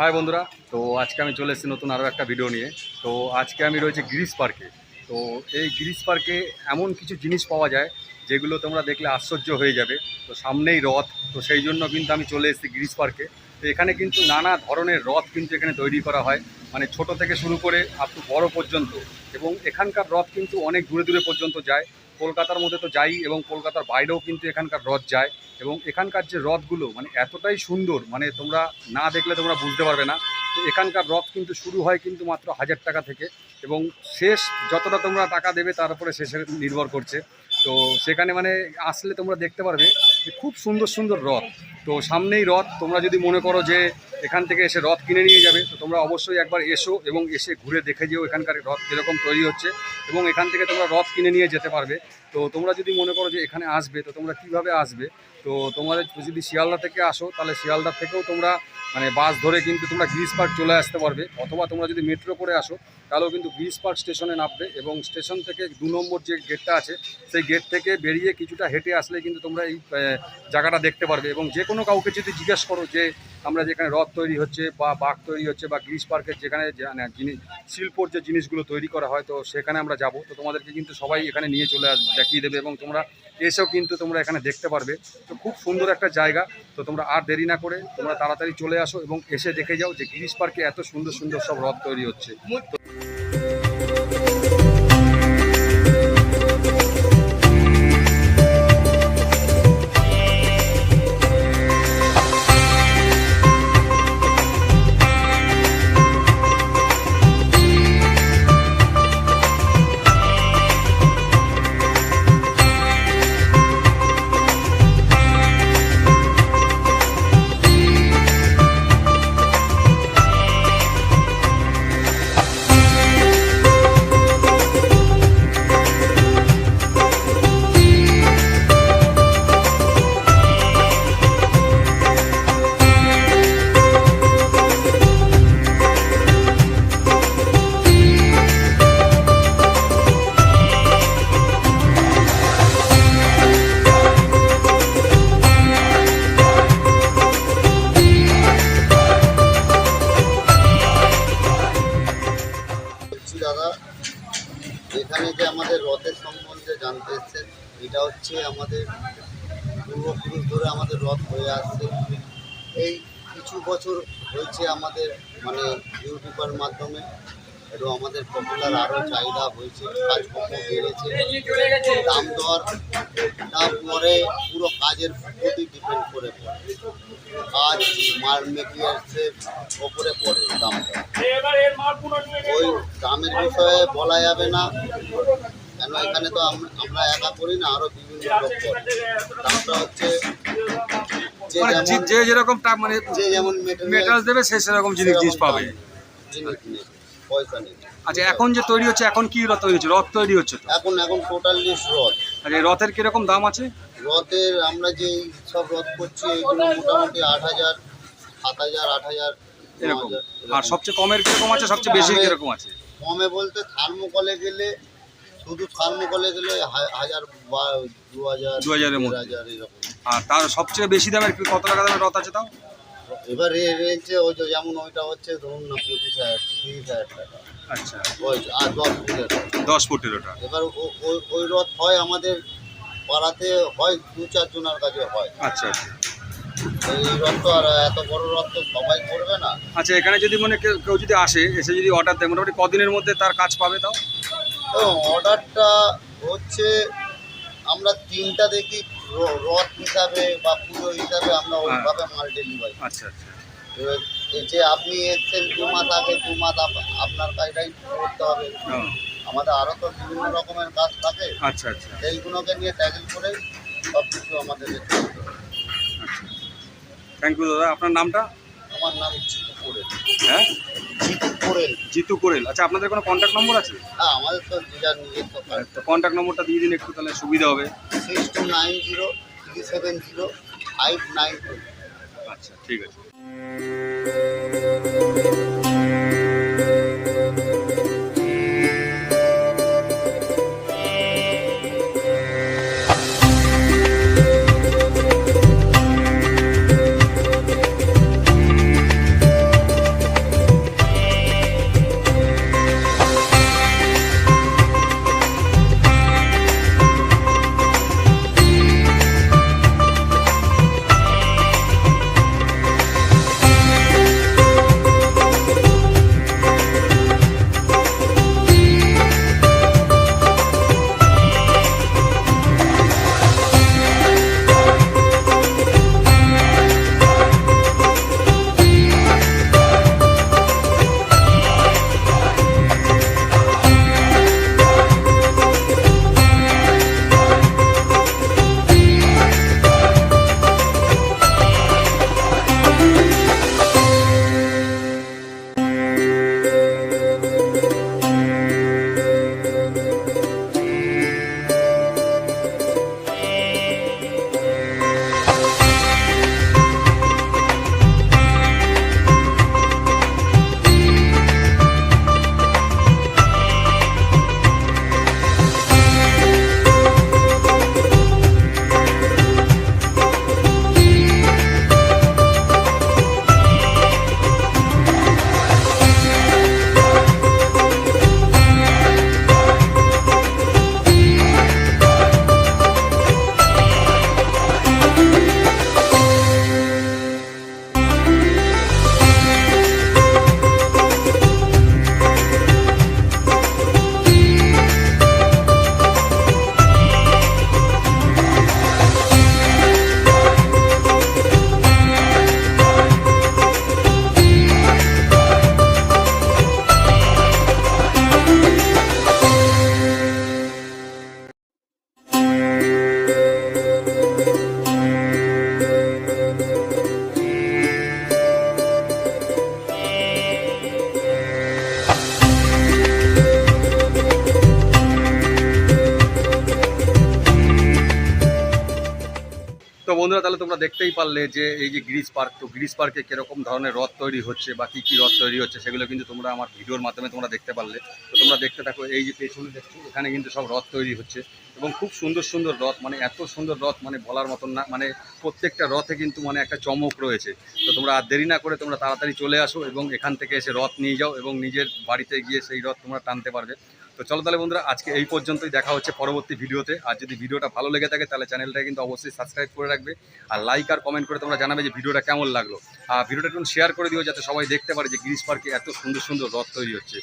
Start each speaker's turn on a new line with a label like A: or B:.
A: High বন্ধুরা, তো আজকে আমি চলে এসেছি নতুন আরও একটা ভিডিও নিয়ে। তো আজকে আমি রয়েছে গিরিশ পার্কে তো এই গিরিশ পার্কে এমন কিছু জিনিস পাওয়া যায়, যেগুলো তোমরা দেখলে আশ্চর্য হয়ে যাবে। তো সামনেই রথ, তো সেই জন্য কিন্তু আমি চলে এসেছি গিরিশ পার্কে তো এখানে কিন্তু নানা ধরনের রথ কিন্তু এখানে তৈরি করা হয় মানে ছোট থেকে শুরু করে আপ টু বড় পর্যন্ত। এবং এখানকার রথ কিন্তু অনেক দূরে দূরে পর্যন্ত যায়। কলকাতার মধ্যে তো যাই এবং কলকাতার বাইরেও কিন্তু এখানকার রথ যায় এবং এখানকার যে রথগুলো মানে এতটাই সুন্দর মানে তোমরা না দেখলে তোমরা বুঝতে পারবে না। তো এখানকার রথ কিন্তু শুরু হয় কিন্তু মাত্র হাজার টাকা থেকে এবং শেষ যতটা তোমরা টাকা দেবে তার উপরে শেষে নির্ভর করছে। তো সেখানে মানে আসলে তোমরা দেখতে পারবে যে খুব সুন্দর সুন্দর রথ। তো সামনেই রথ, তোমরা যদি মনে করো যে এখান থেকে এসে রথ কিনে নিয়ে যাবে, তো তোমরা অবশ্যই একবার এসো এবং এসে ঘুরে দেখে যেও এখানকার রথ কীরকম তৈরি হচ্ছে এবং এখান থেকে তোমরা রথ কিনে নিয়ে যেতে পারবে। তো তোমরা যদি মনে করো যে এখানে আসবে, তো তোমরা কীভাবে আসবে? তো তোমাদের যদি শিয়ালদা থেকে আসো, তাহলে শিয়ালদা থেকেও তোমরা মানে বাস ধরে কিন্তু তোমরা গ্রিস পার্ক চলে আসতে পারবে। অথবা তোমরা যদি মেট্রো করে আসো, তাহলেও কিন্তু গ্রিস পার্ক স্টেশনে নামবে এবং স্টেশন থেকে দু নম্বর যে গেটটা আছে, সেই গেট থেকে বেরিয়ে কিছুটা হেঁটে আসলে কিন্তু তোমরা এই জায়গাটা দেখতে পারবে এবং যে কোনো কাউকে যদি জিজ্ঞেস করো যে আমরা যেখানে রথ তৈরি হচ্ছে বা বাঘ তৈরি হচ্ছে বা গ্রিস পার্কের যেখানে যে মানে জিনিস শিল্পর যে জিনিসগুলো তৈরি করা হয়, তো সেখানে আমরা যাব। তো তোমাদেরকে কিন্তু সবাই এখানে নিয়ে চলে আস, দেখিয়ে দেবে এবং তোমরা এসেও কিন্তু তোমরা এখানে দেখতে পারবে। তো খুব সুন্দর একটা জায়গা। তো তোমরা আর দেরি না করে তোমরা তাড়াতাড়ি চলে আসো এবং এসে দেখে যাও যে গিরিশ পার্কে এত সুন্দর সুন্দর সব রথ তৈরি হচ্ছে।
B: এখানে যে আমাদের রথের সম্বন্ধে জানতে এসছেন এটা হচ্ছে আমাদের পূর্বপুরুষ ধরে আমাদের রথ হয়ে আসছে। এই কিছু বছর হয়েছে আমাদের মানে ইউটিউবের মাধ্যমে এবং আমাদের পপুলার আরও চাহিদা হয়েছে, কাজকর্ম বেড়েছে। দাম দর, তারপরে পুরো কাজের প্রতি ডিপেন্ড করে পড়ে। কাজ মাল মেটেরিয়ালসের ওপরে পড়ে দাম ওই দামের বিষয়ে বলা যাবে না। কেন এখানে তো আমরা একা করি না আরও বিভিন্ন লোক করে। দামটা হচ্ছে যে
A: মানে যেরকম মানে
B: যে যেমন
A: মেটাল দেবে সে সেরকম জিনিস জিনিস পাবে।
B: জিনিস নেই পয়সা নেই
A: আচ্ছা এখন যে তৈরি হচ্ছে এখন কি রথ তৈরি হচ্ছে? রথ তৈরি হচ্ছে তো?
B: এখন এখন টোটালি রথ।
A: এই রথের কীরকম দাম আছে?
B: রথের আমরা যে সব রথ করছি এগুলো মোটামুটি আট হাজার সাত হাজার আট হাজার
A: এরকম। আর সবচেয়ে কমের কীরকম আছে? সবচেয়ে বেশি কীরকম আছে?
B: কমে বলতে থার্মোকলে গেলে শুধু থার্মোকলে গেলে হাজার বা দু হাজার
A: দু হাজারের মধ্যে। আর তার সবচেয়ে বেশি দামের কত টাকা দামের রথ আছে তাও?
B: এবার রেঞ্জে ওই যে যেমন ওইটা হচ্ছে ধরুন না পঁচিশ হাজার তিরিশ হাজার টাকা।
A: আচ্ছা।
B: ওই আর দশ ফুটের
A: দশ ফুটের ওটা
B: এবার ওই রথ হয় আমাদের পাড়াতে হয় দু চারজনের কাছে হয়।
A: আচ্ছা আচ্ছা।
B: এই রথ তো আর এত বড় রথ তো সবাই করবে না।
A: আচ্ছা এখানে যদি মানে কেউ কেউ যদি আসে এসে যদি অর্ডার দেয় মোটামুটি কদিনের মধ্যে তার কাজ পাবে তাও?
B: তো অর্ডারটা হচ্ছে আমরা তিনটা দেখি রথ হিসাবে বা পুজো হিসাবে আমরা ওইভাবে মাল ডেলিভারি
A: আচ্ছা আচ্ছা।
B: যে আপনি এসছেন দু মাস আগে দু মাস আপ- আপনার কাজটাই করতে হবে। আমাদের আরও তো বিভিন্ন রকমের কাজ থাকে।
A: আচ্ছা আচ্ছা।
B: সেইগুলোকে নিয়ে ট্যাগেল করে সব কিছু আমাদের হবে।
A: আচ্ছা। থ্যাংক ইউ দাদা। আপনার নামটা?
B: আমার নাম জিতু কোরেল
A: হ্যাঁ?
B: জিতু। কোরেল।
A: জিতু কোরেল। আচ্ছা আপনাদের কোনো কন্ট্যাক্ট নম্বর আছে?
B: হ্যাঁ আমাদের তো নিজের নিজস্ব
A: তো কন্ট্যাক্ট নম্বরটা দিয়ে দিন একটু তাহলে সুবিধা হবে।
B: Six two nine zero three seven zero five nine two
A: আচ্ছা ঠিক আছে। বন্ধুরা, তাহলে তোমরা দেখতেই পারলে যে এই যে গ্রিস পার্ক, তো গ্রিস পার্কে কীরকম ধরনের রথ তৈরি হচ্ছে বা কী কী রথ তৈরি হচ্ছে সেগুলো কিন্তু তোমরা আমার ভিডিওর মাধ্যমে তোমরা দেখতে পারলে। তো তোমরা দেখতে থাকো, এই যে পেছনে দেখছ, এখানে কিন্তু সব রথ তৈরি হচ্ছে এবং খুব সুন্দর সুন্দর রথ মানে এত সুন্দর রথ মানে বলার মতন না মানে প্রত্যেকটা রথে কিন্তু মানে একটা চমক রয়েছে। তো তোমরা আর দেরি না করে তোমরা তাড়াতাড়ি চলে আসো এবং এখান থেকে এসে রথ নিয়ে যাও এবং নিজের বাড়িতে গিয়ে সেই রথ তোমরা টানতে পারবে। তো চলো তাহলে বন্ধুরা, আজকে এই পর্যন্তই দেখা হচ্ছে পরবর্তী ভিডিওতে। আর যদি ভিডিওটা ভালো লেগে থাকে, তাহলে চ্যানেলটা কিন্তু অবশ্যই সাবস্ক্রাইব করে রাখবে। আর লাইক আর কমেন্ট করে তোমরা জানাবে যে ভিডিওটা কেমন লাগল। আর ভিডিওটা একটু শেয়ার করে দিও, যাতে সবাই দেখতে পারে যে গ্রিস পার্কে এত সুন্দর সুন্দর রথ তৈরি হচ্ছে।